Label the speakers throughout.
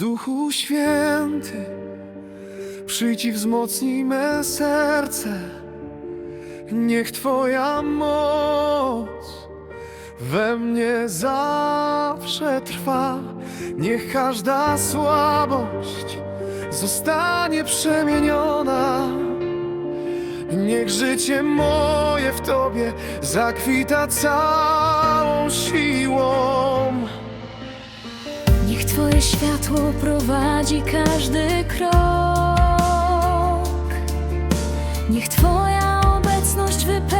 Speaker 1: Duchu Święty, przyjdź i wzmocnij me serce. Niech Twoja moc we mnie zawsze trwa. Niech każda słabość zostanie przemieniona. Niech życie moje w Tobie zakwita całą siłą.
Speaker 2: Niech Twoje światło prowadzi każdy krok. Niech Twoja obecność wypełnia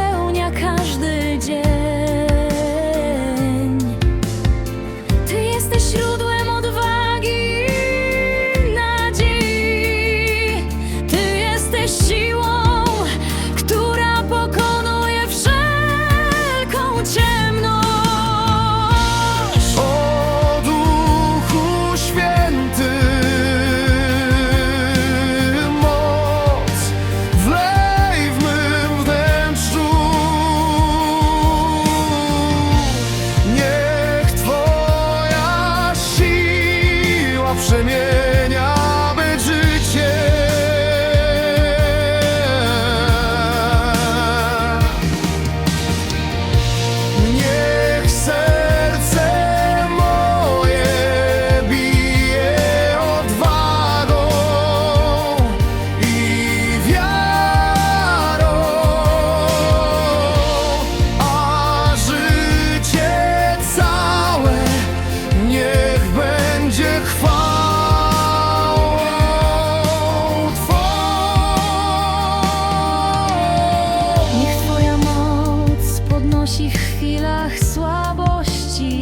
Speaker 1: w
Speaker 2: chwilach słabości.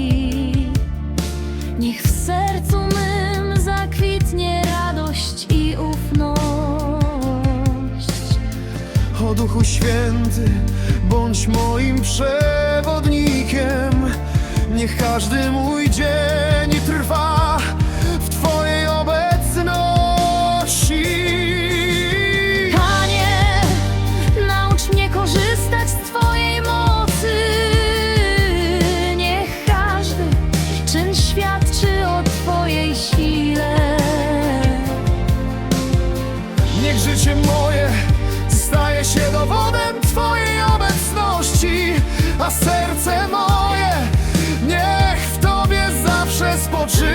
Speaker 2: Niech w sercu mym zakwitnie radość i ufność.
Speaker 1: O Duchu Święty, bądź moim przewodnikiem. Niech każdy mój dzień trwa 保持